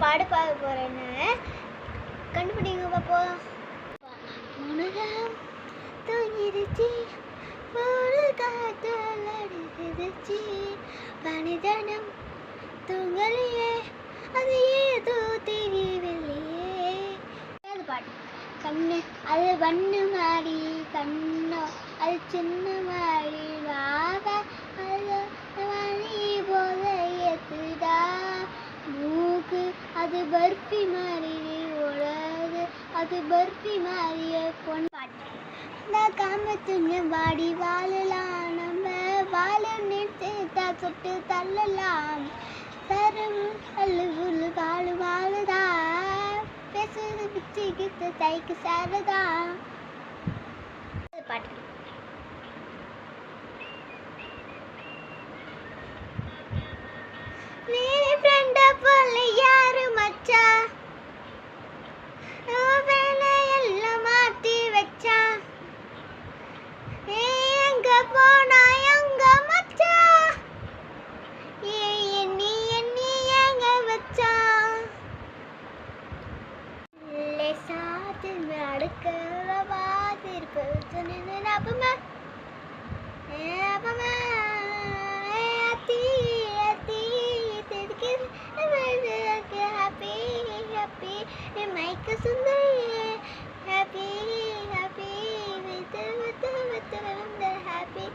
பாடு பார்க்க போறேன்னு. கண்டுபிடிங்க பாப்போம் உனகம் தூங்கிருச்சு ஒரு காத்தல் அடிச்சிருச்சு. பனிதனம் தூங்கலையே அது ஏதோ தெரியவில்லையே. அது பாட்டு கண்ணு அது பண்ணு மாறி கண்ணோ அது சின்ன மாறி வாக அது மணி போல ஏத்துடா மூக்கு அது பர்ஃபி மாறி உலகு அது பர்ஃபி மாறிய பொன் பாட்டு இந்த காமத்துங்க வாடி வாழலாம். நம்ம வாழ நிறுத்து சுட்டு தள்ளலாம். தரும் அல்லு புல்லு வாழு வாழுதா. பேசுறது பிச்சு கித்து தைக்கு சாரதா. லேசாத்து அடுக்கல பார்த்திருப்ப சொன்ன அப்பமா. அத்தி அத்தி இதுக்கு ஹாப்பி ஹாப்பி மைக்கு சுந்தரி. ஹாப்பி ஹாப்பி வித்து வித்து வித்து ஹாப்பி